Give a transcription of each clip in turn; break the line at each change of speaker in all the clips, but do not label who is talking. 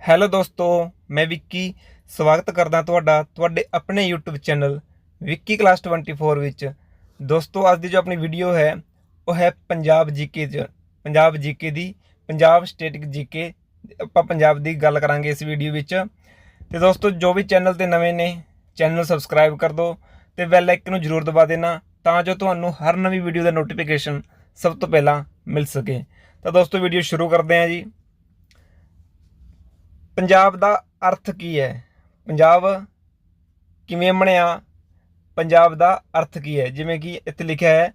Hello ਦੋਸਤੋ, ਮੈਂ ਵਿੱਕੀ। ਸਵਾਗਤ ਕਰਦਾ ਤੁਹਾਡਾ ਤੁਹਾਡੇ ਆਪਣੇ YouTube ਚੈਨਲ ਵਿੱਕੀ ਕਲਾਸ 24 ਵਿੱਚ। ਦੋਸਤੋ, ਅੱਜ ਦੀ ਜੋ ਆਪਣੀ ਵੀਡੀਓ ਹੈ, ਉਹ ਹੈ ਪੰਜਾਬ ਜੀਕੇ ਚ। ਪੰਜਾਬ ਜੀਕੇ ਦੀ, ਪੰਜਾਬ ਸਟੇਟਿਕ ਜੀਕੇ ਆਪਾਂ ਪੰਜਾਬ ਦੀ ਗੱਲ ਕਰਾਂਗੇ ਇਸ ਵੀਡੀਓ ਵਿੱਚ। ਤੇ ਦੋਸਤੋ, ਜੋ ਵੀ ਚੈਨਲ ਤੇ ਨਵੇਂ ਨੇ ਚੈਨਲ ਸਬਸਕ੍ਰਾਈਬ ਕਰ ਦਿਓ ਤੇ ਬੈਲ ਆਈਕਨ ਨੂੰ ਜਰੂਰ ਦਬਾ ਦੇਣਾ ਤਾਂ ਜੋ ਤੁਹਾਨੂੰ ਹਰ ਨਵੀਂ ਵੀਡੀਓ ਦਾ ਨੋਟੀਫਿਕੇਸ਼ਨ ਸਭ ਤੋਂ ਪਹਿਲਾਂ ਮਿਲ ਸਕੇ। ਤਾਂ ਦੋਸਤੋ ਵੀਡੀਓ ਸ਼ੁਰੂ ਕਰਦੇ ਹਾਂ ਜੀ। ਪੰਜਾਬ ਦਾ ਅਰਥ ਕੀ ਹੈ? ਪੰਜਾਬ ਕਿਵੇਂ ਬਣਿਆ? ਪੰਜਾਬ ਦਾ ਅਰਥ ਕੀ ਹੈ? ਜਿਵੇਂ ਕਿ ਇੱਥੇ ਲਿਖਿਆ ਹੈ,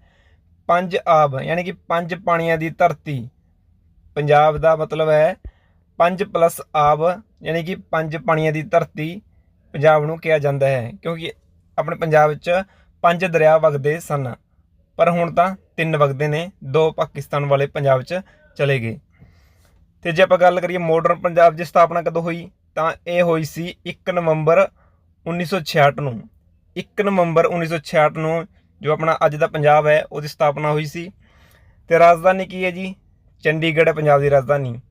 ਪੰਜ ਆਬ, ਯਾਨੀ ਕਿ ਪੰਜ ਪਾਣੀਆਂ ਦੀ ਧਰਤੀ। ਪੰਜਾਬ ਦਾ ਮਤਲਬ ਹੈ ਪੰਜ ਪਲੱਸ ਆਬ, ਯਾਨੀ ਕਿ ਪੰਜ ਪਾਣੀਆਂ ਦੀ ਧਰਤੀ ਪੰਜਾਬ ਨੂੰ ਕਿਹਾ ਜਾਂਦਾ ਹੈ, ਕਿਉਂਕਿ ਆਪਣੇ ਪੰਜਾਬ ਵਿੱਚ ਪੰਜ ਦਰਿਆ ਵਗਦੇ ਸਨ। ਪਰ ਹੁਣ ਤਾਂ ਤਿੰਨ ਵਗਦੇ ਨੇ, ਦੋ ਪਾਕਿਸਤਾਨ ਵਾਲੇ ਪੰਜਾਬ 'ਚ ਚਲੇ ਗਏ। ਤੇ ਜੇ ਆਪਾਂ ਗੱਲ ਕਰੀਏ ਮਾਡਰਨ ਪੰਜਾਬ ਦੀ ਸਥਾਪਨਾ ਕਦੋਂ ਹੋਈ, ਤਾਂ ਇਹ ਹੋਈ ਸੀ 1 ਨਵੰਬਰ 1966 ਨੂੰ। 1 ਨਵੰਬਰ 1966 ਨੂੰ ਜੋ ਆਪਣਾ ਅੱਜ ਦਾ ਪੰਜਾਬ ਹੈ, ਉਹਦੀ ਸਥਾਪਨਾ ਹੋਈ ਸੀ। ਤੇ ਰਾਜਧਾਨੀ ਕੀ ਹੈ ਜੀ? ਚੰਡੀਗੜ੍ਹ ਹੈ, ਪੰਜਾਬ ਦੀ ਰਾਜਧਾਨੀ।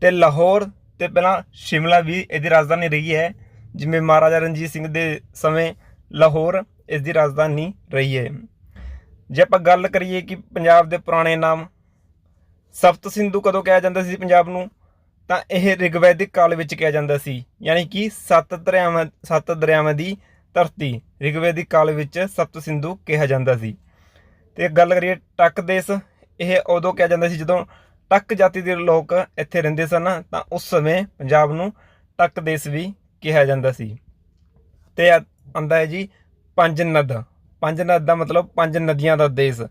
ਤੇ ਲਾਹੌਰ ਤੇ ਪਹਿਲਾਂ ਸ਼ਿਮਲਾ ਵੀ ਇਹਦੀ ਰਾਜਧਾਨੀ ਰਹੀ ਹੈ। ਜਿਵੇਂ ਮਹਾਰਾਜਾ ਰਣਜੀਤ ਸਿੰਘ ਦੇ ਸਮੇਂ ਲਾਹੌਰ ਇਸ ਦੀ ਰਾਜਧਾਨੀ ਰਹੀ ਹੈ। ਜੇ ਆਪਾਂ ਗੱਲ ਕਰੀਏ ਕਿ ਪੰਜਾਬ ਦੇ ਪੁਰਾਣੇ ਨਾਮ ਸਪਤ ਸਿੰਧੂ ਕਦੋਂ ਕਿਹਾ ਜਾਂਦਾ ਸੀ ਪੰਜਾਬ ਨੂੰ? ਤਾਂ ਇਹ ਰਿਗਵੈਦਿਕ ਕਾਲ ਵਿੱਚ ਕਿਹਾ ਜਾਂਦਾ ਸੀ, ਯਾਨੀ ਕਿ ਸੱਤ ਦਰਿਆਵਾਂ ਸੱਤ ਦਰਿਆਵਾਂ ਦੀ ਧਰਤੀ ਰਿਗਵੈਦਿਕ ਕਾਲ ਵਿੱਚ ਸਪਤ ਸਿੰਧੂ ਕਿਹਾ ਜਾਂਦਾ ਸੀ। ਤੇ ਗੱਲ ਕਰੀਏ ਟੱਕ ਦੇਸ਼, ਇਹ ਉਦੋਂ ਕਿਹਾ ਜਾਂਦਾ ਸੀ ਜਦੋਂ ਟੱਕ ਜਾਤੀ ਦੇ ਲੋਕ ਇੱਥੇ ਰਹਿੰਦੇ ਸਨ, ਤਾਂ ਉਸ ਸਮੇਂ ਪੰਜਾਬ ਨੂੰ ਟੱਕ ਦੇਸ਼ ਵੀ ਕਿਹਾ ਜਾਂਦਾ ਸੀ। ਤੇ ਆ- ਆਂਦਾ ਹੈ ਜੀ ਪੰਜ ਨਦ ਪੰਜ ਨਦ ਦਾ ਮਤਲਬ ਪੰਜ ਨਦੀਆਂ ਦਾ ਦੇਸ਼।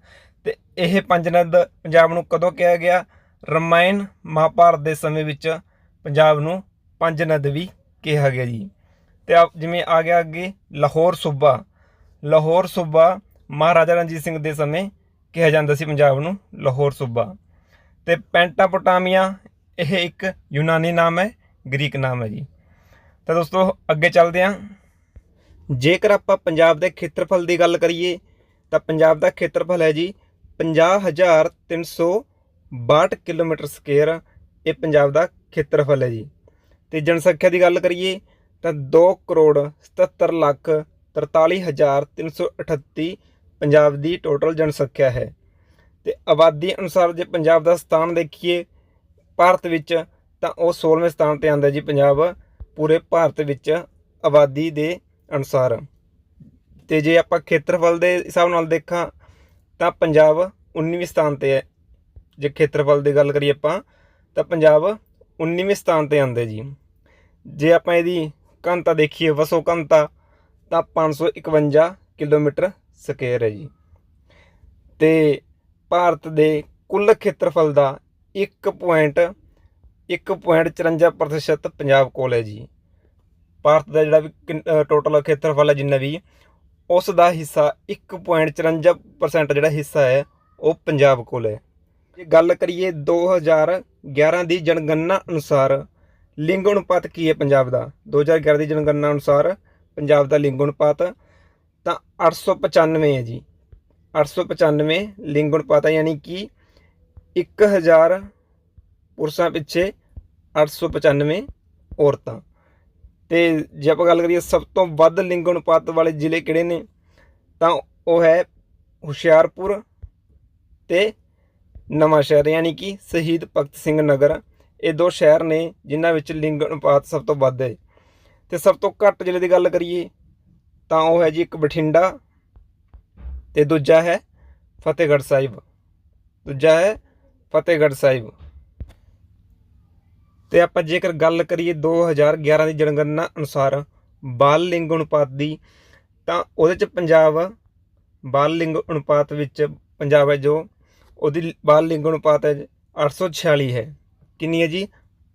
ਇਹ ਪੰਜ ਨਦ ਪੰਜਾਬ ਨੂੰ ਕਦੋਂ ਕਿਹਾ ਗਿਆ? ਰਮਾਇਣ ਮਹਾਭਾਰਤ ਦੇ ਸਮੇਂ ਵਿੱਚ ਪੰਜਾਬ ਨੂੰ ਪੰਜ ਨਦ ਵੀ ਕਿਹਾ ਗਿਆ ਜੀ। ਤੇ ਆਪ ਜਿਵੇਂ ਆ ਗਿਆ ਅੱਗੇ, ਲਾਹੌਰ ਸੂਬਾ। ਲਾਹੌਰ ਸੂਬਾ ਮਹਾਰਾਜਾ ਰਣਜੀਤ ਸਿੰਘ ਦੇ ਸਮੇਂ ਕਿਹਾ ਜਾਂਦਾ ਸੀ ਪੰਜਾਬ ਨੂੰ, ਲਾਹੌਰ ਸੂਬਾ। ਤੇ ਪੈਂਟਾਪੋਟਾਮੀਆ, ਇਹ ਇੱਕ ਯੂਨਾਨੀ ਨਾਮ ਹੈ, ਗ੍ਰੀਕ ਨਾਮ ਹੈ ਜੀ। ਤਾਂ ਦੋਸਤੋ, ਅੱਗੇ ਚੱਲਦੇ ਹਾਂ। ਜੇਕਰ ਆਪਾਂ ਪੰਜਾਬ ਦੇ ਖੇਤਰਫਲ ਦੀ ਗੱਲ ਕਰੀਏ, ਤਾਂ ਪੰਜਾਬ ਦਾ ਖੇਤਰਫਲ ਹੈ ਜੀ 50362 ਕਿਲੋਮੀਟਰ ਸਕੁਅਰ ਇਹ ਪੰਜਾਬ ਦਾ ਖੇਤਰਫਲ ਹੈ ਜੀ। ਤੇ ਜਨਸੰਖਿਆ ਦੀ ਗੱਲ ਕਰੀਏ ਤਾਂ 2 ਕਰੋੜ 77 ਲੱਖ 43338 ਪੰਜਾਬ ਦੀ ਟੋਟਲ ਜਨਸੰਖਿਆ ਹੈ। ਤੇ ਆਬਾਦੀ ਅਨੁਸਾਰ ਜੇ ਪੰਜਾਬ ਦਾ ਸਥਾਨ ਦੇਖੀਏ ਭਾਰਤ ਵਿੱਚ ਤਾਂ ਉਹ 16ਵੇਂ ਸਥਾਨ ਤੇ ਆਉਂਦਾ ਜੀ ਪੰਜਾਬ, ਪੂਰੇ ਭਾਰਤ ਵਿੱਚ ਆਬਾਦੀ ਦੇ ਅਨੁਸਾਰ। ਤੇ ਜੇ ਆਪਾਂ ਖੇਤਰਫਲ ਦੇ ਹਿਸਾਬ ਨਾਲ ਦੇਖਾਂ ਤਾਂ ਪੰਜਾਬ 19ਵੇਂ ਸਥਾਨ ਤੇ ਹੈ। ਜੇ ਖੇਤਰਫਲ ਦੀ ਗੱਲ ਕਰੀਏ ਆਪਾਂ, ਤਾਂ ਪੰਜਾਬ 19ਵੇਂ ਸਥਾਨ ਤੇ ਆਉਂਦਾ ਜੀ। ਜੇ ਆਪਾਂ ਇਹਦੀ ਘਣਤਾ ਦੇਖੀਏ, ਵਸੋਂ ਘਣਤਾ, ਤਾਂ 551 ਕਿਲੋਮੀਟਰ ਸਕੁਅਰ ਹੈ ਜੀ। ਤੇ ਭਾਰਤ ਦੇ ਕੁੱਲ ਖੇਤਰਫਲ ਦਾ 1.1.54% ਪੰਜਾਬ ਕੋਲ ਹੈ ਜੀ। ਭਾਰਤ ਦਾ ਜਿਹੜਾ ਵੀ ਟੋਟਲ ਖੇਤਰਫਲ ਹੈ ਜਿੰਨਾ ਵੀ ਉਸ ਦਾ ਹਿੱਸਾ 1.54% ਜਿਹੜਾ ਹਿੱਸਾ ਹੈ, ਉਹ ਪੰਜਾਬ ਕੋਲ ਹੈ। ਜੇ ਗੱਲ ਕਰੀਏ 2011 ਦੀ ਜਨਗਣਨਾ ਅਨੁਸਾਰ, ਲਿੰਗ ਅਨੁਪਾਤ ਕੀ ਹੈ ਪੰਜਾਬ ਦਾ? 2011 ਦੀ ਜਨਗਣਨਾ ਅਨੁਸਾਰ ਪੰਜਾਬ ਦਾ ਲਿੰਗ ਅਨੁਪਾਤ ਤਾਂ 895 ਹੈ ਜੀ। 895 ਲਿੰਗ ਅਨੁਪਾਤ ਹੈ, ਯਾਨੀ ਕਿ 1000 ਪੁਰਸ਼ਾਂ ਪਿੱਛੇ 895 ਔਰਤਾਂ। ਤੇ ਜੇ ਆਪਾਂ ਗੱਲ ਕਰੀਏ ਸਭ ਤੋਂ ਵੱਧ ਲਿੰਗ ਅਨੁਪਾਤ ਵਾਲੇ ਜ਼ਿਲ੍ਹੇ ਕਿਹੜੇ ਨੇ, ਤਾਂ ਉਹ ਹੈ ਹੁਸ਼ਿਆਰਪੁਰ ਤੇ ਨਵਾਂ ਸ਼ਹਿਰ, ਯਾਨੀ ਕਿ ਸ਼ਹੀਦ ਭਗਤ ਸਿੰਘ ਨਗਰ। ਇਹ ਦੋ ਸ਼ਹਿਰ ਨੇ ਜਿਨ੍ਹਾਂ ਵਿੱਚ ਲਿੰਗ ਅਨੁਪਾਤ ਸਭ ਤੋਂ ਵੱਧ ਹੈ। ਤੇ ਸਭ ਤੋਂ ਘੱਟ ਜ਼ਿਲ੍ਹੇ ਦੀ ਗੱਲ ਕਰੀਏ, ਤਾਂ ਉਹ ਹੈ ਜੀ ਇੱਕ ਬਠਿੰਡਾ ਤੇ ਦੂਜਾ ਹੈ ਫਤਿਹਗੜ੍ਹ ਸਾਹਿਬ। ਦੂਜਾ ਹੈ ਫਤਿਹਗੜ੍ਹ ਸਾਹਿਬ। ਤੇ ਆਪਾਂ ਜੇਕਰ ਗੱਲ ਕਰੀਏ 2011 ਦੀ ਜਨਗਣਨਾ ਅਨੁਸਾਰ ਬਾਲ ਲਿੰਗ ਅਨੁਪਾਤ ਦੀ, ਤਾਂ ਉਹਦੇ ਚ ਪੰਜਾਬ ਬਾਲ ਲਿੰਗ ਅਨੁਪਾਤ ਵਿੱਚ ਪੰਜਾਬ ਹੈ ਜੋ, ਉਹਦੀ ਬਾਲ ਲਿੰਗ ਅਨੁਪਾਤ ਹੈ 846 ਹੈ। ਕਿੰਨੀ ਹੈ ਜੀ?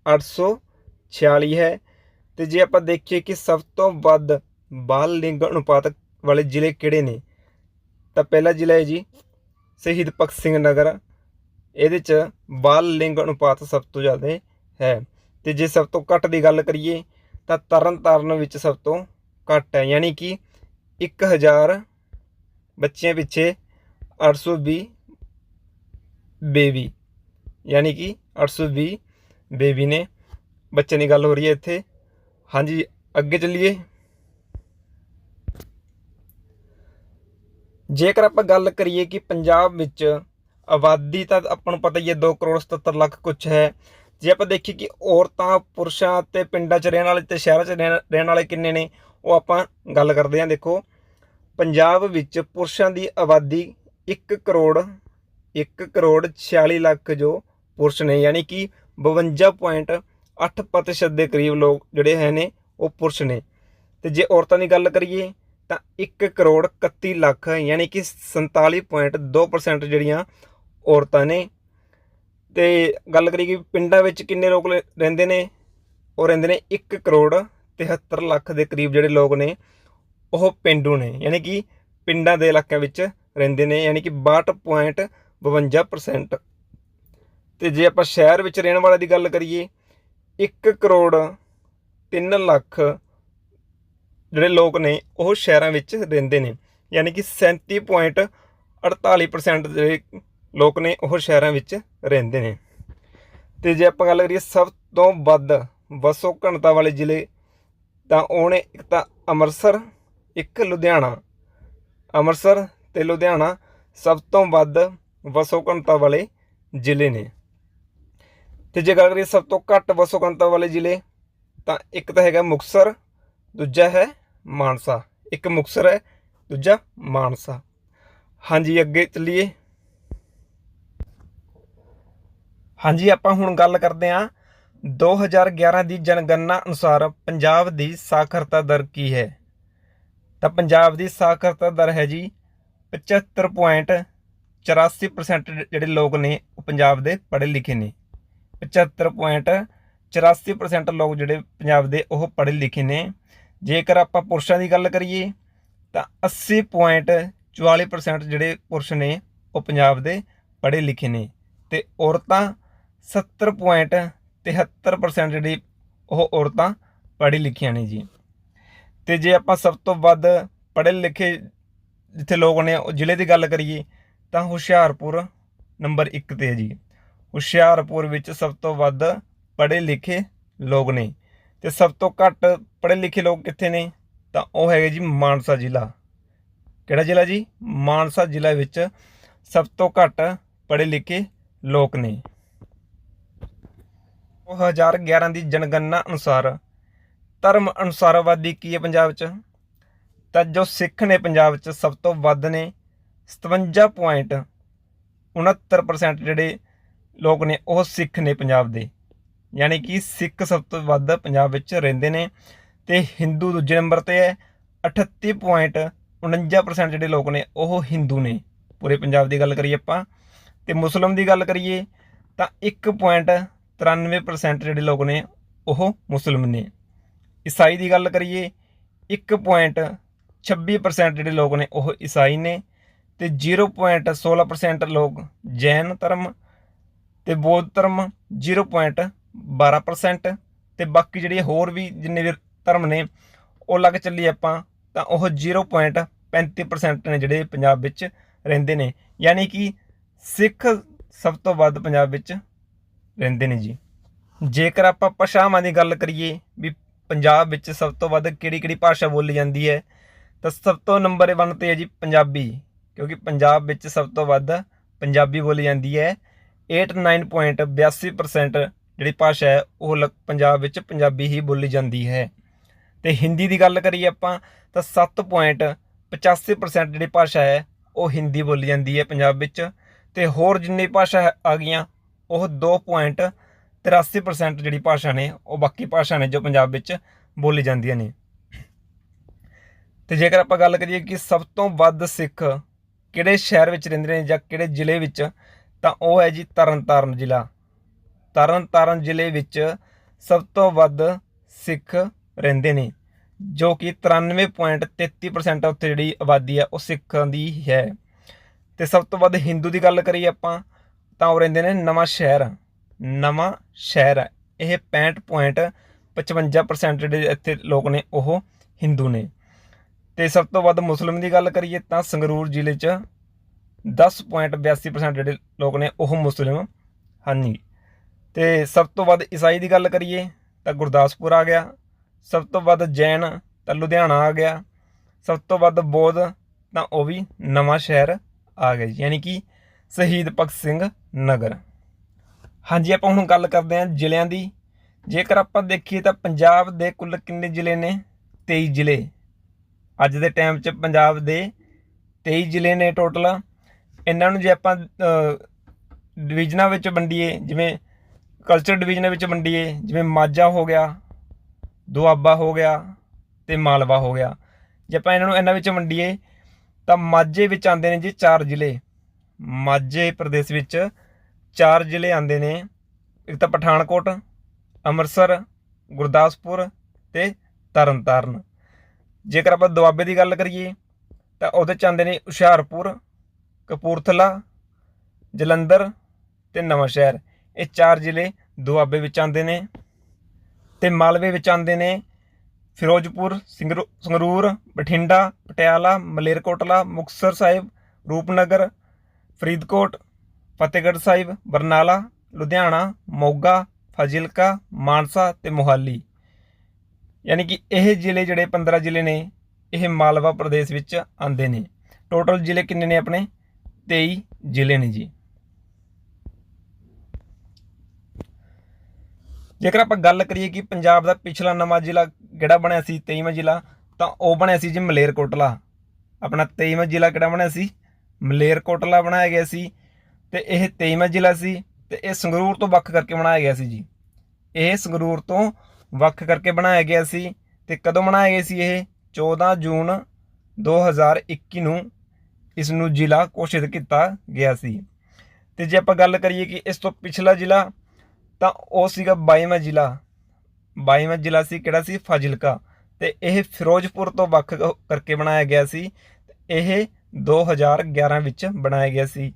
846 ਹੈ। ਤੇ ਜੇ ਆਪਾਂ ਦੇਖੀਏ ਕਿ ਸਭ ਤੋਂ ਵੱਧ ਬਾਲ ਲਿੰਗ ਅਨੁਪਾਤ ਵਾਲੇ ਜ਼ਿਲ੍ਹੇ ਕਿਹੜੇ ਨੇ, ਤਾਂ ਪਹਿਲਾ ਜ਼ਿਲ੍ਹਾ ਹੈ ਜੀ ਸ਼ਹੀਦ ਭਗਤ ਸਿੰਘ ਨਗਰ। ਇਹਦੇ ਚ ਬਾਲ ਲਿੰਗ ਅਨੁਪਾਤ ਸਭ ਤੋਂ ਜ਼ਿਆਦਾ ਹੈ। ਤੇ ਜੇ ਸਭ ਤੋਂ ਘੱਟ ਦੀ ਗੱਲ ਕਰੀਏ, ਤਾਂ ਤਰਨਤਾਰਨ ਵਿੱਚ ਸਭ ਤੋਂ ਘੱਟ ਹੈ। ਯਾਨੀ ਕਿ 1000 ਬੱਚਿਆਂ ਪਿੱਛੇ 820 ਬੇਬੀ। ਯਾਨੀ ਕਿ 820 ਬੇਬੀ ਨੇ ਬੱਚੇ ਦੀ ਗੱਲ ਹੋ ਰਹੀ ਹੈ ਇੱਥੇ। ਹਾਂਜੀ, ਅੱਗੇ ਚੱਲੀਏ। ਜੇਕਰ ਆਪਾਂ ਗੱਲ ਕਰੀਏ ਕਿ ਪੰਜਾਬ ਵਿੱਚ ਆਬਾਦੀ ਤਾਂ ਆਪਾਂ ਨੂੰ ਪਤਾ ਹੀ ਹੈ 2 ਕਰੋੜ 77 ਲੱਖ ਕੁਛ ਹੈ ਜੇ ਆਪਾਂ ਦੇਖੀਏ ਕਿ ਔਰਤਾਂ ਪੁਰਸ਼ਾਂ ਤੇ ਪਿੰਡਾਂ 'ਚ ਰਹਿਣ ਵਾਲੇ ਤੇ ਸ਼ਹਿਰਾਂ 'ਚ ਰਹਿਣ ਰਹਿਣ ਵਾਲੇ ਕਿੰਨੇ ਨੇ, ਉਹ ਆਪਾਂ ਗੱਲ ਕਰਦੇ ਹਾਂ, ਦੇਖੋ। ਪੰਜਾਬ ਵਿੱਚ ਪੁਰਸ਼ਾਂ ਦੀ ਆਬਾਦੀ 1 ਕਰੋੜ 1 ਕਰੋੜ 46 ਲੱਖ ਜੋ ਪੁਰਸ਼ ਨੇ, ਯਾਨੀ ਕਿ 52.8% ਦੇ ਕਰੀਬ ਲੋਕ ਜਿਹੜੇ ਹੈ ਨੇ, ਉਹ ਪੁਰਸ਼ ਨੇ। ਤੇ ਜੇ ਔਰਤਾਂ ਦੀ ਗੱਲ ਕਰੀਏ, ਤਾਂ 1 ਕਰੋੜ 31 ਲੱਖ, ਯਾਨੀ ਕਿ 47.2% ਜਿਹੜੀਆਂ ਔਰਤਾਂ ਨੇ ਤੇ ਗੱਲ ਕਰੀਏ ਕਿ ਪਿੰਡਾਂ ਵਿੱਚ ਕਿੰਨੇ ਲੋਕ ਰਹਿੰਦੇ ਨੇ? ਉਹ ਰਹਿੰਦੇ ਨੇ 1 ਕਰੋੜ 73 ਲੱਖ ਦੇ ਕਰੀਬ ਜਿਹੜੇ ਲੋਕ ਨੇ, ਉਹ ਪਿੰਡੂ ਨੇ। ਯਾਨੀ ਕਿ ਪਿੰਡਾਂ ਦੇ ਇਲਾਕਿਆਂ ਵਿੱਚ ਰਹਿੰਦੇ ਨੇ, ਯਾਨੀ ਕਿ 62.52% ਤੇ ਜੇ ਆਪਾਂ ਸ਼ਹਿਰ ਵਿੱਚ ਰਹਿਣ ਵਾਲਿਆਂ ਦੀ ਗੱਲ ਕਰੀਏ 1 ਕਰੋੜ 3 ਲੱਖ ਜਿਹੜੇ ਲੋਕ ਨੇ, ਉਹ ਸ਼ਹਿਰਾਂ ਵਿੱਚ ਰਹਿੰਦੇ ਨੇ। ਯਾਨੀ ਕਿ 37.48% ਜਿਹੜੇ ਲੋਕ ਨੇ ਉਹ ਸ਼ਹਿਰਾਂ ਵਿੱਚ ਰਹਿੰਦੇ ਨੇ। ਤੇ ਜੇ ਆਪਾਂ ਗੱਲ ਕਰੀਏ ਸਭ ਤੋਂ ਵੱਧ ਵਸੋਂ ਘਣਤਾ ਵਾਲੇ ਜ਼ਿਲ੍ਹੇ, ਤਾਂ ਉਹ ਨੇ ਇੱਕ ਤਾਂ ਅੰਮ੍ਰਿਤਸਰ, ਇੱਕ ਲੁਧਿਆਣਾ। ਅੰਮ੍ਰਿਤਸਰ ਤੇ ਲੁਧਿਆਣਾ ਸਭ ਤੋਂ ਵੱਧ ਵਸੋਂ ਘਣਤਾ ਵਾਲੇ ਜ਼ਿਲ੍ਹੇ ਨੇ। ਤੇ ਜੇ ਗੱਲ ਕਰੀਏ ਸਭ ਤੋਂ ਘੱਟ ਵਸੋਂ ਘਣਤਾ ਵਾਲੇ ਜ਼ਿਲ੍ਹੇ, ਤਾਂ ਇੱਕ ਤਾਂ ਹੈਗਾ ਮੁਕਤਸਰ, ਦੂਜਾ ਹੈ ਮਾਨਸਾ। ਇੱਕ ਮੁਕਤਸਰ ਹੈ, ਦੂਜਾ ਮਾਨਸਾ। ਹਾਂਜੀ, ਅੱਗੇ ਚੱਲੀਏ। ਹਾਂਜੀ, ਆਪਾਂ ਹੁਣ ਗੱਲ ਕਰਦੇ ਹਾਂ 2011 ਦੀ ਜਨਗਣਨਾ ਅਨੁਸਾਰ ਪੰਜਾਬ ਦੀ ਸਾਖਰਤਾ ਦਰ ਕੀ ਹੈ? ਤਾਂ ਪੰਜਾਬ ਦੀ ਸਾਖਰਤਾ ਦਰ ਹੈ ਜੀ 75.84% ਜਿਹੜੇ ਲੋਕ ਨੇ ਉਹ ਪੰਜਾਬ ਦੇ ਪੜ੍ਹੇ ਲਿਖੇ ਨੇ। 75.84% ਲੋਕ ਜਿਹੜੇ ਪੰਜਾਬ ਦੇ ਉਹ ਪੜ੍ਹੇ ਲਿਖੇ ਨੇ। ਜੇਕਰ ਆਪਾਂ ਪੁਰਸ਼ਾਂ ਦੀ ਗੱਲ ਕਰੀਏ, ਤਾਂ 80.44% ਜਿਹੜੇ ਪੁਰਸ਼ ਨੇ, ਉਹ ਪੰਜਾਬ ਦੇ ਪੜ੍ਹੇ ਲਿਖੇ ਨੇ। ਤੇ ਔਰਤਾਂ 70.73% ਜਿਹੜੀ ਉਹ ਔਰਤਾਂ ਪੜ੍ਹੀ ਲਿਖੀਆਂ ਨੇ ਜੀ। ਤੇ ਜੇ ਆਪਾਂ ਸਭ ਤੋਂ ਵੱਧ ਪੜ੍ਹੇ ਲਿਖੇ ਜਿੱਥੇ ਲੋਕ ਨੇ, ਉਹ ਜ਼ਿਲ੍ਹੇ ਦੀ ਗੱਲ ਕਰੀਏ, ਤਾਂ ਹੁਸ਼ਿਆਰਪੁਰ ਨੰਬਰ 1 ਤੇ ਹੈ ਜੀ। ਹੁਸ਼ਿਆਰਪੁਰ ਵਿੱਚ ਸਭ ਤੋਂ ਵੱਧ ਪੜ੍ਹੇ ਲਿਖੇ ਲੋਕ ਨੇ। ਤੇ ਸਭ ਤੋਂ ਘੱਟ ਪੜ੍ਹੇ ਲਿਖੇ ਲੋਕ ਕਿੱਥੇ ਨੇ? ਤਾਂ ਉਹ ਹੈਗੇ ਜੀ ਮਾਨਸਾ ਜ਼ਿਲ੍ਹਾ। ਕਿਹੜਾ ਜ਼ਿਲ੍ਹਾ ਜੀ? ਮਾਨਸਾ ਜ਼ਿਲ੍ਹਾ ਵਿੱਚ ਸਭ ਤੋਂ ਘੱਟ ਪੜ੍ਹੇ ਲਿਖੇ ਲੋਕ ਨੇ। 2011 ਦੀ ਜਨਗਣਨਾ ਅਨੁਸਾਰ ਧਰਮ ਅਨੁਸਾਰ ਆਬਾਦੀ ਕੀ ਹੈ ਪੰਜਾਬ 'ਚ? ਤਾਂ ਜੋ ਸਿੱਖ ਨੇ ਪੰਜਾਬ 'ਚ ਸਭ ਤੋਂ ਵੱਧ ਨੇ 57.69% ਜਿਹੜੇ ਲੋਕ ਨੇ ਉਹ ਸਿੱਖ ਨੇ ਪੰਜਾਬ ਦੇ। ਯਾਨੀ ਕਿ ਸਿੱਖ ਸਭ ਤੋਂ ਵੱਧ ਪੰਜਾਬ ਵਿੱਚ ਰਹਿੰਦੇ ਨੇ ਤੇ ਹਿੰਦੂ ਦੂਜੇ ਨੰਬਰ ਤੇ ਹੈ। 38.49% ਜਿਹੜੇ ਲੋਕ ਨੇ ਉਹ ਹਿੰਦੂ ਨੇ। ਪੂਰੇ ਪੰਜਾਬ ਦੀ ਗੱਲ ਕਰੀਏ ਆਪਾਂ ਤੇ ਮੁਸਲਮ ਦੀ ਗੱਲ ਕਰੀਏ ਤਾਂ 1.93% ਜਿਹੜੇ ਲੋਕ ਨੇ, ਉਹ ਮੁਸਲਮ ਨੇ। ਈਸਾਈ ਦੀ ਗੱਲ ਕਰੀਏ 1.26% ਜਿਹੜੇ ਲੋਕ ਨੇ, ਉਹ ਈਸਾਈ ਨੇ ਤੇ 0.16% ਲੋਕ ਜੈਨ ਧਰਮ ਤੇ ਬੌਧ ਧਰਮ 0.12% ਤੇ ਬਾਕੀ ਜਿਹੜੇ ਹੋਰ ਵੀ ਜਿੰਨੇ ਵੀ ਧਰਮ ਨੇ, ਉਹ ਲੱਗ ਚੱਲੀ ਆਪਾਂ, ਤਾਂ ਉਹ 0.35% ਨੇ ਜਿਹੜੇ ਪੰਜਾਬ ਵਿੱਚ ਰਹਿੰਦੇ ਨੇ। ਯਾਨੀ ਕਿ ਸਿੱਖ ਸਭ ਤੋਂ ਵੱਧ ਪੰਜਾਬ ਵਿੱਚ ਰਹਿੰਦੇ ਨੇ ਜੀ। ਜੇਕਰ ਆਪਾਂ ਭਾਸ਼ਾਵਾਂ ਦੀ ਗੱਲ ਕਰੀਏ ਵੀ ਪੰਜਾਬ ਵਿੱਚ ਸਭ ਤੋਂ ਵੱਧ ਕਿਹੜੀ ਕਿਹੜੀ ਭਾਸ਼ਾ ਬੋਲੀ ਜਾਂਦੀ ਹੈ, ਤਾਂ ਸਭ ਤੋਂ ਨੰਬਰ 1 ਤੇ ਹੈ ਜੀ ਪੰਜਾਬੀ, ਕਿਉਂਕਿ ਪੰਜਾਬ ਵਿੱਚ ਸਭ ਤੋਂ ਵੱਧ ਪੰਜਾਬੀ ਬੋਲੀ ਜਾਂਦੀ ਹੈ। 89.82% ਜਿਹੜੀ ਭਾਸ਼ਾ ਹੈ, ਉਹ ਲ- ਪੰਜਾਬ ਵਿੱਚ ਪੰਜਾਬੀ ਹੀ ਬੋਲੀ ਜਾਂਦੀ ਹੈ। ਤੇ ਹਿੰਦੀ ਦੀ ਗੱਲ ਕਰੀਏ ਆਪਾਂ, ਤਾਂ 7.85% ਜਿਹੜੀ ਭਾਸ਼ਾ ਹੈ, ਉਹ ਹਿੰਦੀ ਬੋਲੀ ਜਾਂਦੀ ਹੈ ਪੰਜਾਬ ਵਿੱਚ। ਤੇ ਹੋਰ ਜਿੰਨੀ ਭਾਸ਼ਾ ਹੈ- ਆ ਗਈਆਂ ਉਹ 2.83% ਜਿਹੜੀ ਭਾਸ਼ਾ ਨੇ, ਉਹ ਬਾਕੀ ਭਾਸ਼ਾ ਨੇ ਜੋ ਪੰਜਾਬ ਵਿੱਚ ਬੋਲੀ ਜਾਂਦੀਆਂ ਨੇ। ਤੇ ਜੇਕਰ ਆਪਾਂ ਗੱਲ ਕਰੀਏ ਕਿ ਸਭ ਤੋਂ ਵੱਧ ਸਿੱਖ ਕਿਹੜੇ ਸ਼ਹਿਰ ਵਿੱਚ ਰਹਿੰਦੇ ਨੇ ਜਾਂ ਕਿਹੜੇ ਜ਼ਿਲ੍ਹੇ ਵਿੱਚ, ਤਾਂ ਉਹ ਹੈ ਜੀ ਤਰਨਤਾਰਨ ਜ਼ਿਲ੍ਹਾ। ਤਰਨਤਾਰਨ ਜ਼ਿਲ੍ਹੇ ਵਿੱਚ ਸਭ ਤੋਂ ਵੱਧ ਸਿੱਖ ਰਹਿੰਦੇ ਨੇ, ਜੋ ਕਿ 93.33% ਉੱਥੇ ਜਿਹੜੀ ਆਬਾਦੀ ਹੈ ਉਹ ਸਿੱਖਾਂ ਦੀ ਹੈ। ਤੇ ਸਭ ਤੋਂ ਵੱਧ ਹਿੰਦੂ ਦੀ ਗੱਲ ਕਰੀਏ ਆਪਾਂ ਤਾਂ ਉਹ ਰਹਿੰਦੇ ਨੇ ਨਵਾਂ ਸ਼ਹਿਰ। ਨਵਾਂ ਸ਼ਹਿਰ ਹੈ। ਇਹ 65.55% ਜਿਹੜੇ ਇੱਥੇ ਲੋਕ ਨੇ, ਉਹ ਹਿੰਦੂ ਨੇ। ਤੇ ਸਭ ਤੋਂ ਵੱਧ ਮੁਸਲਿਮ ਦੀ ਗੱਲ ਕਰੀਏ ਤਾਂ ਸੰਗਰੂਰ ਜ਼ਿਲ੍ਹੇ 'ਚ 10.82% ਜਿਹੜੇ ਲੋਕ ਨੇ, ਉਹ ਮੁਸਲਿਮ ਹਨ ਜੀ। ਤੇ ਸਭ ਤੋਂ ਵੱਧ ਈਸਾਈ ਦੀ ਗੱਲ ਕਰੀਏ ਤਾਂ ਗੁਰਦਾਸਪੁਰ ਆ ਗਿਆ। ਸਭ ਤੋਂ ਵੱਧ ਜੈਨ ਤਾਂ ਲੁਧਿਆਣਾ ਆ ਗਿਆ। ਸਭ ਤੋਂ ਵੱਧ ਬੋਧ ਤਾਂ ਉਹ ਵੀ ਨਵਾਂ ਸ਼ਹਿਰ ਆ ਗਿਆ ਯਾਨੀ ਕਿ ਸ਼ਹੀਦ ਭਗਤ ਸਿੰਘ ਨਗਰ। ਹਾਂਜੀ, ਆਪਾਂ ਹੁਣ ਗੱਲ ਕਰਦੇ ਹਾਂ ਜ਼ਿਲ੍ਹਿਆਂ ਦੀ। ਜੇਕਰ ਆਪਾਂ ਦੇਖੀਏ ਤਾਂ ਪੰਜਾਬ ਦੇ ਕੁੱਲ ਕਿੰਨੇ ਜ਼ਿਲ੍ਹੇ ਨੇ? 23 ਜ਼ਿਲ੍ਹੇ। ਅੱਜ ਦੇ ਟਾਈਮ 'ਚ ਪੰਜਾਬ ਦੇ 23 ਜ਼ਿਲ੍ਹੇ ਨੇ ਟੋਟਲ ਇਹਨਾਂ ਨੂੰ ਜੇ ਆਪਾਂ ਡਿਵੀਜ਼ਨਾਂ ਵਿੱਚ ਵੰਡੀਏ, ਜਿਵੇਂ ਕਲਚਰ ਡਿਵੀਜ਼ਨਾਂ ਵਿੱਚ ਵੰਡੀਏ, ਜਿਵੇਂ ਮਾਝਾ ਹੋ ਗਿਆ, ਦੁਆਬਾ ਹੋ ਗਿਆ ਤੇ ਮਾਲਵਾ ਹੋ ਗਿਆ। ਜੇ ਆਪਾਂ ਇਹਨਾਂ ਨੂੰ ਇਹਨਾਂ ਵਿੱਚ ਵੰਡੀਏ ਤਾਂ ਮਾਝੇ ਵਿੱਚ ਆਉਂਦੇ ਨੇ ਜੀ ਚਾਰ ਜ਼ਿਲ੍ਹੇ। ਮਾਝੇ ਪ੍ਰਦੇਸ਼ ਵਿੱਚ ਚਾਰ ਜ਼ਿਲ੍ਹੇ ਆਉਂਦੇ ਨੇ। ਇੱਕ ਤਾਂ ਪਠਾਨਕੋਟ, ਅੰਮ੍ਰਿਤਸਰ, ਗੁਰਦਾਸਪੁਰ ਤੇ ਤਰਨਤਾਰਨ। ਜੇਕਰ ਆਪਾਂ ਦੁਆਬੇ ਦੀ ਗੱਲ ਕਰੀਏ, ਤਾਂ ਉਹਦੇ ਚ ਆਉਂਦੇ ਨੇ ਹੁਸ਼ਿਆਰਪੁਰ, ਕਪੂਰਥਲਾ, ਜਲੰਧਰ ਤੇ ਨਵਾਂ ਸ਼ਹਿਰ। ਇਹ ਚਾਰ ਜ਼ਿਲ੍ਹੇ ਦੁਆਬੇ ਵਿੱਚ ਆਉਂਦੇ ਨੇ ਤੇ ਮਾਲਵੇ ਵਿੱਚ ਆਉਂਦੇ ਨੇ। ਫਿਰੋਜ਼ਪੁਰ, ਸਿੰਗਰੂ- ਸੰਗਰੂਰ, ਬਠਿੰਡਾ, ਪਟਿਆਲਾ, ਮਲੇਰਕੋਟਲਾ, ਮੁਕਤਸਰ ਸਾਹਿਬ, ਰੂਪਨਗਰ ਫਰੀਦਕੋਟ, ਫਤਿਹਗੜ੍ਹ ਸਾਹਿਬ, ਬਰਨਾਲਾ, ਲੁਧਿਆਣਾ, ਮੋਗਾ, ਫਾਜ਼ਿਲਕਾ, ਮਾਨਸਾ ਤੇ ਮੋਹਾਲੀ। ਯਾਨੀ ਕਿ ਇਹ ਜ਼ਿਲ੍ਹੇ ਜਿਹੜੇ 15 ਜ਼ਿਲ੍ਹੇ ਨੇ, ਇਹ ਮਾਲਵਾ ਪ੍ਰਦੇਸ਼ ਵਿੱਚ ਆਉਂਦੇ ਨੇ। ਟੋਟਲ ਜ਼ਿਲ੍ਹੇ ਕਿੰਨੇ ਨੇ ਆਪਣੇ? 23 ਜ਼ਿਲ੍ਹੇ ਨੇ ਜੀ। ਜੇਕਰ ਆਪਾਂ ਗੱਲ ਕਰੀਏ ਕਿ ਪੰਜਾਬ ਦਾ ਪਿਛਲਾ ਨਵਾਂ ਜ਼ਿਲ੍ਹਾ ਕਿਹੜਾ ਬਣਿਆ ਸੀ 23ਵਾਂ ਜ਼ਿਲ੍ਹਾ, ਤਾਂ ਉਹ ਬਣਿਆ ਸੀ ਜੀ ਮਲੇਰਕੋਟਲਾ। ਆਪਣਾ 23ਵਾਂ ਜ਼ਿਲ੍ਹਾ ਕਿਹੜਾ ਬਣਿਆ ਸੀ? ਮਲੇਰਕੋਟਲਾ ਬਣਾਇਆ ਗਿਆ ਸੀ ਤੇ ਇਹ 23ਵਾਂ ਜ਼ਿਲ੍ਹਾ ਸੀ ਤੇ ਇਹ ਸੰਗਰੂਰ ਤੋਂ ਵੱਖ ਕਰਕੇ ਬਣਾਇਆ ਗਿਆ ਸੀ ਜੀ। ਇਹ ਸੰਗਰੂਰ ਤੋਂ ਵੱਖ ਕਰਕੇ ਬਣਾਇਆ ਗਿਆ ਸੀ ਤੇ ਕਦੋਂ ਬਣਾਇਆ ਗਿਆ ਸੀ ਇਹ? 14 ਜੂਨ 2021 ਨੂੰ ਇਸ ਨੂੰ ਜ਼ਿਲ੍ਹਾ ਘੋਸ਼ਿਤ ਕੀਤਾ ਗਿਆ ਸੀ। ਤੇ ਜੇ ਆਪਾਂ ਗੱਲ ਕਰੀਏ ਕਿ ਇਸ ਤੋਂ ਪਿਛਲਾ ਜ਼ਿਲ੍ਹਾ, ਤਾਂ ਉਹ ਸੀਗਾ 22ਵਾਂ ਜ਼ਿਲ੍ਹਾ। 22ਵਾਂ ਜ਼ਿਲ੍ਹਾ ਸੀ ਕਿਹੜਾ ਸੀ? ਫਾਜ਼ਿਲਕਾ। ਤੇ ਇਹ ਫਿਰੋਜ਼ਪੁਰ ਤੋਂ ਵੱਖ ਕਰਕੇ ਬਣਾਇਆ ਗਿਆ ਸੀ। ਇਹ 2011 ਵਿੱਚ ਬਣਾਇਆ ਗਿਆ ਸੀ।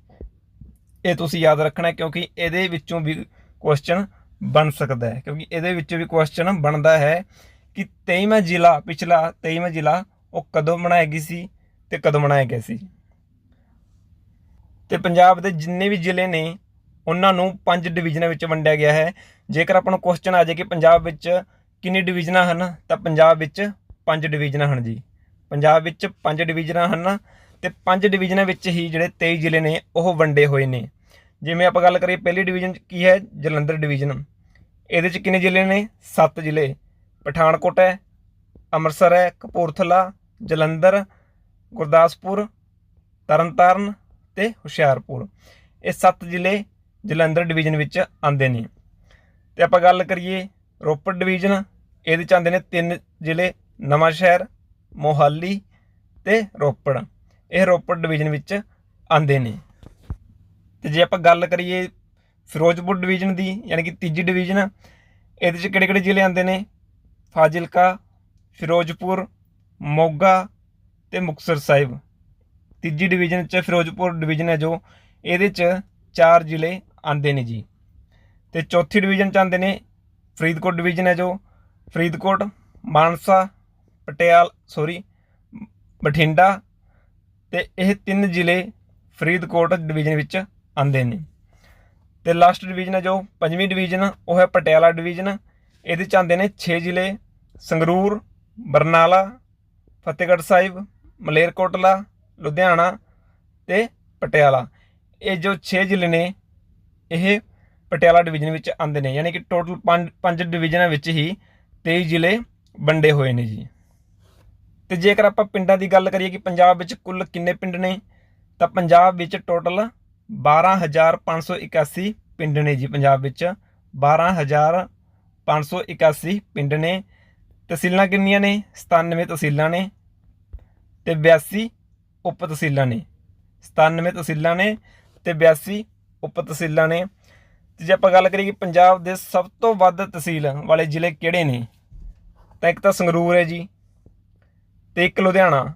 ਇਹ ਤੁਸੀਂ ਯਾਦ ਰੱਖਣਾ ਕਿਉਂਕਿ ਇਹਦੇ ਵਿੱਚੋਂ ਵੀ ਕੁਐਸਚਨ ਬਣ ਸਕਦਾ ਹੈ। ਕਿਉਂਕਿ ਇਹਦੇ ਵਿੱਚੋਂ ਵੀ ਕੁਐਸਚਨ ਬਣਦਾ ਹੈ ਕਿ 23ਵਾਂ ਜ਼ਿਲ੍ਹਾ, ਪਿਛਲਾ 23ਵਾਂ ਜ਼ਿਲ੍ਹਾ ਉਹ ਕਦੋਂ ਬਣਾਇਆ ਗਈ ਸੀ ਤੇ ਕਦੋਂ ਬਣਾਇਆ ਗਿਆ ਸੀ। ਤੇ ਪੰਜਾਬ ਦੇ ਜਿੰਨੇ ਵੀ ਜ਼ਿਲ੍ਹੇ ਨੇ, ਉਹਨਾਂ ਨੂੰ ਪੰਜ ਡਿਵੀਜ਼ਨਾਂ ਵਿੱਚ ਵੰਡਿਆ ਗਿਆ ਹੈ। ਜੇਕਰ ਆਪਾਂ ਨੂੰ ਕੁਐਸਚਨ ਆ ਜਾਏ ਕਿ ਪੰਜਾਬ ਵਿੱਚ ਕਿੰਨੀ ਡਿਵੀਜ਼ਨਾਂ ਹਨ, ਤਾਂ ਪੰਜਾਬ ਵਿੱਚ ਪੰਜ ਡਿਵੀਜ਼ਨਾਂ ਹਨ ਜੀ। ਪੰਜਾਬ ਵਿੱਚ ਪੰਜ ਡਿਵੀਜ਼ਨਾਂ ਹਨ ਤੇ ਪੰਜ ਡਿਵੀਜ਼ਨਾਂ ਵਿੱਚ ਹੀ ਜਿਹੜੇ 23 ਜ਼ਿਲ੍ਹੇ ਨੇ, ਉਹ ਵੰਡੇ ਹੋਏ ਨੇ। ਜਿਵੇਂ ਆਪਾਂ ਗੱਲ ਕਰੀਏ, ਪਹਿਲੀ ਡਿਵੀਜ਼ਨ ਕੀ ਹੈ? ਜਲੰਧਰ ਡਿਵੀਜ਼ਨ। ਇਹਦੇ ਚ ਕਿੰਨੇ ਜ਼ਿਲ੍ਹੇ ਨੇ? 7 ਜ਼ਿਲ੍ਹੇ। ਪਠਾਨਕੋਟ ਹੈ, ਅੰਮ੍ਰਿਤਸਰ ਹੈ, ਕਪੂਰਥਲਾ, ਜਲੰਧਰ, ਗੁਰਦਾਸਪੁਰ, ਤਰਨਤਾਰਨ ਤੇ ਹੁਸ਼ਿਆਰਪੁਰ। ਇਹ 7 ਜ਼ਿਲ੍ਹੇ ਜਲੰਧਰ ਡਿਵੀਜ਼ਨ ਵਿੱਚ ਆਉਂਦੇ ਨੇ। ਤੇ ਆਪਾਂ ਗੱਲ ਕਰੀਏ ਰੋਪੜ ਡਿਵੀਜ਼ਨ, ਇਹਦੇ ਚ ਆਉਂਦੇ ਨੇ ਤਿੰਨ ਜ਼ਿਲ੍ਹੇ ਨਵਾਂ ਸ਼ਹਿਰ ਮੋਹਾਲੀ ਤੇ ਰੋਪੜ। ਇਹ ਰੋਪੜ ਡਿਵੀਜ਼ਨ ਵਿੱਚ ਆਉਂਦੇ ਨੇ। ਤੇ ਜੇ ਆਪਾਂ ਗੱਲ ਕਰੀਏ ਫਿਰੋਜ਼ਪੁਰ ਡਿਵੀਜ਼ਨ ਦੀ, ਯਾਨੀ ਕਿ ਤੀਜੀ ਡਿਵੀਜ਼ਨ ਇਹਦੇ ਚ ਕਿਹੜੇ ਕਿਹੜੇ ਜ਼ਿਲ੍ਹੇ ਆਉਂਦੇ ਨੇ? ਫਾਜ਼ਿਲਕਾ, ਫਿਰੋਜ਼ਪੁਰ, ਮੋਗਾ ਤੇ ਮੁਕਤਸਰ ਸਾਹਿਬ। ਤੀਜੀ ਡਿਵੀਜ਼ਨ ਚ ਫਿਰੋਜ਼ਪੁਰ ਡਿਵੀਜ਼ਨ ਹੈ ਜੋ ਇਹਦੇ ਚ ਚਾਰ ਜ਼ਿਲ੍ਹੇ ਆਉਂਦੇ ਨੇ ਜੀ। ਤੇ ਚੌਥੀ ਡਿਵੀਜ਼ਨ ਚ ਆਉਂਦੇ ਨੇ ਫਰੀਦਕੋਟ ਡਿਵੀਜ਼ਨ ਹੈ ਜੋ ਫਰੀਦਕੋਟ, ਮਾਨਸਾ, ਪਟਿਆਲ ਸੌਰੀ ਬਠਿੰਡਾ ਤੇ ਇਹ ਤਿੰਨ ਜ਼ਿਲ੍ਹੇ ਫਰੀਦਕੋਟ ਡਿਵੀਜ਼ਨ ਵਿੱਚ ਆਉਂਦੇ ਨੇ। ਤੇ ਲਾਸਟ ਡਿਵੀਜ਼ਨ ਹੈ ਜੋ ਪੰਜਵੀਂ ਡਿਵੀਜ਼ਨ ਉਹ ਹੈ ਪਟਿਆਲਾ ਡਿਵੀਜ਼ਨ ਇਹਦੇ ਚ ਆਉਂਦੇ ਨੇ 6 ਜ਼ਿਲ੍ਹੇ, ਸੰਗਰੂਰ, ਬਰਨਾਲਾ, ਫਤਿਹਗੜ੍ਹ ਸਾਹਿਬ, ਮਲੇਰਕੋਟਲਾ, ਲੁਧਿਆਣਾ ਤੇ ਪਟਿਆਲਾ। ਇਹ ਜੋ 6 ਜ਼ਿਲ੍ਹੇ ਨੇ, ਇਹ ਪਟਿਆਲਾ ਡਿਵੀਜ਼ਨ ਵਿੱਚ ਆਉਂਦੇ ਨੇ। ਯਾਨੀ ਕਿ ਟੋਟਲ 5 ਪੰਜ ਡਿਵੀਜ਼ਨਾਂ ਵਿੱਚ ਹੀ 23 ਜ਼ਿਲ੍ਹੇ ਵੰਡੇ ਹੋਏ ਨੇ ਜੀ। ਤੇ ਜੇਕਰ ਆਪਾਂ ਪਿੰਡਾਂ ਦੀ ਗੱਲ ਕਰੀਏ ਕਿ ਪੰਜਾਬ ਵਿੱਚ ਕੁੱਲ ਕਿੰਨੇ ਪਿੰਡ ਨੇ, ਤਾਂ ਪੰਜਾਬ ਵਿੱਚ ਟੋਟਲ 12581 ਪਿੰਡ ਨੇ ਜੀ ਪੰਜਾਬ ਵਿੱਚ। 12581 ਪਿੰਡ ਨੇ। ਤਹਿਸੀਲਾਂ ਕਿੰਨੀਆਂ ਨੇ? 97 ਤਹਿਸੀਲਾਂ ਨੇ ਤੇ 82 ਉਪ ਤਹਿਸੀਲਾਂ ਨੇ। 97 ਤਹਿਸੀਲਾਂ ਨੇ ਤੇ 82 ਉਪ ਤਹਿਸੀਲਾਂ ਨੇ। ਤੇ ਜੇ ਆਪਾਂ ਗੱਲ ਕਰੀਏ ਕਿ ਪੰਜਾਬ ਦੇ ਸਭ ਤੋਂ ਵੱਧ ਤਹਿਸੀਲ ਵਾਲੇ ਜ਼ਿਲ੍ਹੇ ਕਿਹੜੇ ਨੇ, ਤਾਂ ਇੱਕ ਤਾਂ ਸੰਗਰੂਰ ਹੈ ਜੀ। ਤੇ ਇੱਕ ਲੁਧਿਆਣਾ।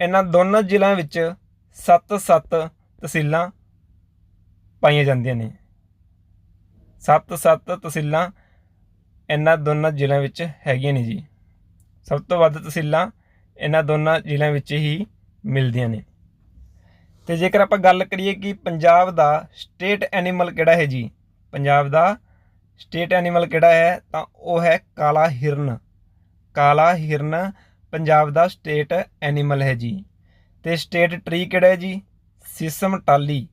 ਇਹਨਾਂ ਦੋਨਾਂ ਜ਼ਿਲ੍ਹਿਆਂ ਵਿੱਚ 7-7 ਤਹਿਸੀਲਾਂ ਪਾਈਆਂ ਜਾਂਦੀਆਂ ਨੇ। 7-7 ਤਹਿਸੀਲਾਂ ਇਹਨਾਂ ਦੋਨਾਂ ਜ਼ਿਲ੍ਹਿਆਂ ਵਿੱਚ ਹੈਗੀਆਂ ਨੇ ਜੀ। ਸਭ ਤੋਂ ਵੱਧ ਤਹਿਸੀਲਾਂ ਇਹਨਾਂ ਦੋਨਾਂ ਜ਼ਿਲ੍ਹਿਆਂ ਵਿੱਚ ਹੀ ਮਿਲਦੀਆਂ ਨੇ। ਤੇ ਜੇਕਰ ਆਪਾਂ ਗੱਲ ਕਰੀਏ ਕਿ ਪੰਜਾਬ ਦਾ ਸਟੇਟ ਐਨੀਮਲ ਕਿਹੜਾ ਹੈ ਜੀ? ਪੰਜਾਬ ਦਾ ਸਟੇਟ ਐਨੀਮਲ ਕਿਹੜਾ ਹੈ? ਤਾਂ ਉਹ ਹੈ ਕਾਲਾ ਹਿਰਨ। ਕਾਲਾ ਹਿਰਨ ਪੰਜਾਬ ਦਾ ਸਟੇਟ ਐਨੀਮਲ ਹੈ ਜੀ। ਤੇ ਸਟੇਟ ਟਰੀ ਕਿਹੜਾ ਹੈ ਜੀ? ਸੀਸਮ ਟਾਲੀ।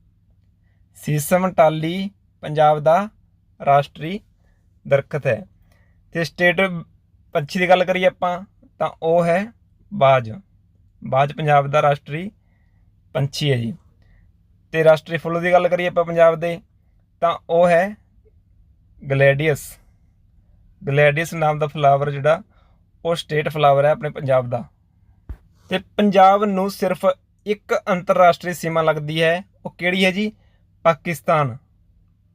ਸੀਸਮ ਟਾਲੀ ਪੰਜਾਬ ਦਾ ਰਾਸ਼ਟਰੀ ਦਰਖਤ ਹੈ। ਤੇ ਸਟੇਟ ਪੰਛੀ ਦੀ ਗੱਲ ਕਰੀਏ ਆਪਾਂ, ਤਾਂ ਉਹ ਹੈ ਬਾਜ। ਬਾਜ ਪੰਜਾਬ ਦਾ ਰਾਸ਼ਟਰੀ ਪੰਛੀ ਹੈ ਜੀ। ਤੇ ਰਾਸ਼ਟਰੀ ਫੁੱਲ ਦੀ ਗੱਲ ਕਰੀਏ ਆਪਾਂ ਪੰਜਾਬ ਦੇ, ਤਾਂ ਉਹ ਹੈ ਗਲੈਡੀਅਸ। ਗਲੈਡੀਅਸ ਨਾਮ ਦਾ ਫਲਾਵਰ ਜਿਹੜਾ ਉਹ ਸਟੇਟ ਫਲਾਵਰ ਹੈ ਆਪਣੇ ਪੰਜਾਬ ਦਾ। ਤੇ ਪੰਜਾਬ ਨੂੰ ਸਿਰਫ ਇੱਕ ਅੰਤਰਰਾਸ਼ਟਰੀ ਸੀਮਾ ਲੱਗਦੀ ਹੈ, ਉਹ ਕਿਹੜੀ ਹੈ ਜੀ? ਪਾਕਿਸਤਾਨ।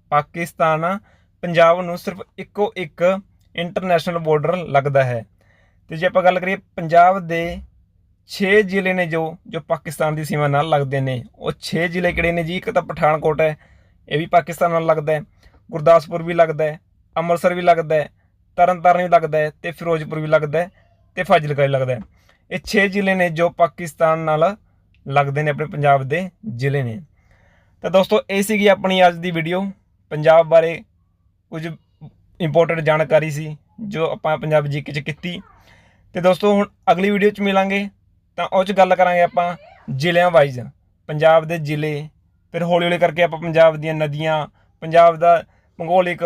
ਪਾਕਿਸਤਾਨ ਪੰਜਾਬ ਨੂੰ ਸਿਰਫ ਇੱਕੋ ਇੱਕ ਇੰਟਰਨੈਸ਼ਨਲ ਬਾਰਡਰ ਲੱਗਦਾ ਹੈ। ਤੇ ਜੇ ਆਪਾਂ ਗੱਲ ਕਰੀਏ ਪੰਜਾਬ ਦੇ 6 ਜ਼ਿਲ੍ਹੇ ਨੇ ਜੋ ਜੋ ਪਾਕਿਸਤਾਨ ਦੀ ਸੀਮਾ ਨਾਲ ਲੱਗਦੇ ਨੇ, ਉਹ 6 ਜ਼ਿਲ੍ਹੇ ਕਿਹੜੇ ਨੇ ਜੀ? ਇੱਕ ਤਾਂ ਪਠਾਨਕੋਟ ਹੈ, ਇਹ ਵੀ ਪਾਕਿਸਤਾਨ ਨਾਲ ਲੱਗਦਾ ਹੈ। ਗੁਰਦਾਸਪੁਰ ਵੀ ਲੱਗਦਾ ਹੈ, ਅੰਮ੍ਰਿਤਸਰ ਵੀ ਲੱਗਦਾ ਹੈ ਤਰਨਤਾਰਨ ਵੀ ਲੱਗਦਾ ਹੈ ਤੇ ਫਿਰੋਜ਼ਪੁਰ ਵੀ ਲੱਗਦਾ ਹੈ ਤੇ ਫਾਜ਼ਿਲਕਾ ਵੀ ਲੱਗਦਾ ਹੈ। ਇਹ 6 ਜ਼ਿਲ੍ਹੇ ਨੇ ਜੋ ਪਾਕਿਸਤਾਨ ਨਾਲ ਲੱਗਦੇ ਨੇ, ਆਪਣੇ ਪੰਜਾਬ ਦੇ ਜ਼ਿਲ੍ਹੇ ਨੇ। ਤਾਂ ਦੋਸਤੋ, ਇਹ ਸੀਗੀ ਆਪਣੀ ਅੱਜ ਦੀ ਵੀਡੀਓ ਪੰਜਾਬ ਬਾਰੇ ਕੁਝ ਇੰਪੋਰਟੈਂਟ ਜਾਣਕਾਰੀ ਸੀ, ਜੋ ਆਪਾਂ ਪੰਜਾਬ ਜੀਕੇ ਚ ਕੀਤੀ। ਤੇ ਦੋਸਤੋ, ਹੁਣ ਅਗਲੀ ਵੀਡੀਓ ਚ ਮਿਲਾਂਗੇ। ਤਾਂ ਉਹ ਚ ਗੱਲ ਕਰਾਂਗੇ ਆਪਾਂ ਜ਼ਿਲ੍ਹਿਆਂ ਵਾਈਜ਼ ਪੰਜਾਬ ਦੇ ਜ਼ਿਲ੍ਹੇ, ਫਿਰ ਹੌਲੀ ਹੌਲੀ ਕਰਕੇ ਆਪਾਂ ਪੰਜਾਬ ਦੀਆਂ ਨਦੀਆਂ, ਪੰਜਾਬ ਦਾ ਭੂਗੋਲਿਕ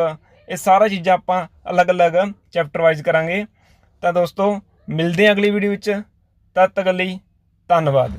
ਇਹ ਸਾਰਾ ਚੀਜ਼ਾਂ ਆਪਾਂ ਅਲੱਗ-ਅਲੱਗ ਚੈਪਟਰ ਵਾਈਜ਼ ਕਰਾਂਗੇ। ਤਾਂ ਦੋਸਤੋ, ਮਿਲਦੇ ਹਾਂ ਅਗਲੀ ਵੀਡੀਓ ਵਿੱਚ। ਤਦ ਤੱਕ ਲਈ ਧੰਨਵਾਦ।